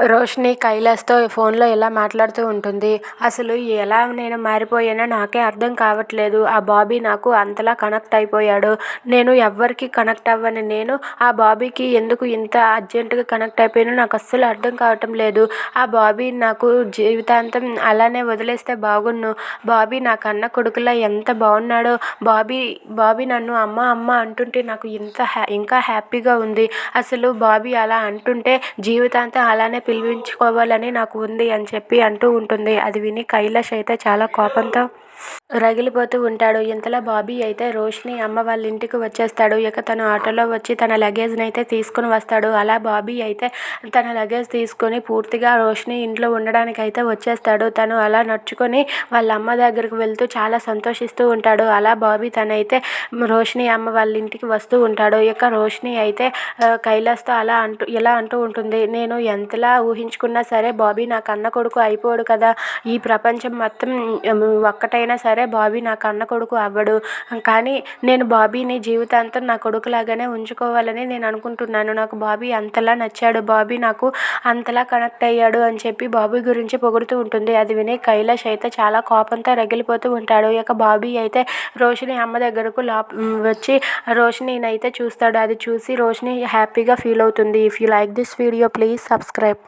రోషిని కైలాస్తో ఫోన్లో ఇలా మాట్లాడుతూ ఉంటుంది. అసలు ఎలా నేను మారిపోయానో నాకే అర్థం కావట్లేదు. ఆ బాబీ నాకు అంతలా కనెక్ట్ అయిపోయాడు. నేను ఎవ్వరికి కనెక్ట్ అవ్వని నేను ఆ బాబీకి ఎందుకు ఇంత అర్జెంటుగా కనెక్ట్ అయిపోయానో నాకు అస్సలు అర్థం కావటం లేదు. ఆ బాబీ నాకు జీవితాంతం అలానే వదిలేస్తే బాగున్ను. బాబీ నా కన్న కొడుకులా ఎంత బాగున్నాడో. బాబీ బాబీ నన్ను అమ్మ అమ్మ అంటుంటే నాకు ఇంత హ్యా ఇంకా హ్యాపీగా ఉంది. అసలు బాబీ అలా అంటుంటే జీవితాంతం అలానే పిలిపించుకోవాలని నాకు ఉంది అని చెప్పి అంటూ ఉంటుంది. అది విని కైలాష్ అయితే చాలా కోపంతో రగిలిపోతూ ఉంటాడు. ఇంతలో బాబీ అయితే రోషిని అమ్మ వాళ్ళ ఇంటికి వచ్చేస్తాడు. ఇక తను ఆటోలో వచ్చి తన లగేజ్ని అయితే తీసుకుని వస్తాడు. అలా బాబీ అయితే తన లగేజ్ తీసుకొని పూర్తిగా రోషిని ఇంట్లో ఉండడానికి అయితే వచ్చేస్తాడు. తను అలా నడుచుకొని వాళ్ళ అమ్మ దగ్గరికి వెళ్తూ చాలా సంతోషిస్తూ ఉంటాడు. అలా బాబీ తనైతే రోషిని అమ్మ వాళ్ళ ఇంటికి వస్తూ ఉంటాడు. ఇక రోషిని అయితే కైలాస్తో అలా అంటూ ఇలా అంటూ ఉంటుంది. నేను ఎంతలా ఊహించుకున్నా సరే బాబీ నా కన్న కొడుకు అయిపోడు కదా. ఈ ప్రపంచం మొత్తం ఒక్కటైనా సరే బాబీ నా కన్న కొడుకు అవ్వడు. కానీ నేను బాబీని జీవితాంతం నా కొడుకులాగానే ఉంచుకోవాలని నేను అనుకుంటున్నాను. నాకు బాబీ అంతలా నచ్చాడు. బాబీ నాకు అంతలా కనెక్ట్ అయ్యాడు అని చెప్పి బాబీ గురించి పొగుడుతూ ఉంటుంది. అది విని కైలాష్ అయితే చాలా కోపంతో రగిలిపోతూ ఉంటాడు. ఇక బాబీ అయితే రోషిని అమ్మ దగ్గరకు లా వచ్చి రోషినిని చూస్తాడు. అది చూసి రోషిని హ్యాపీగా ఫీల్ అవుతుంది. If you like this video please subscribe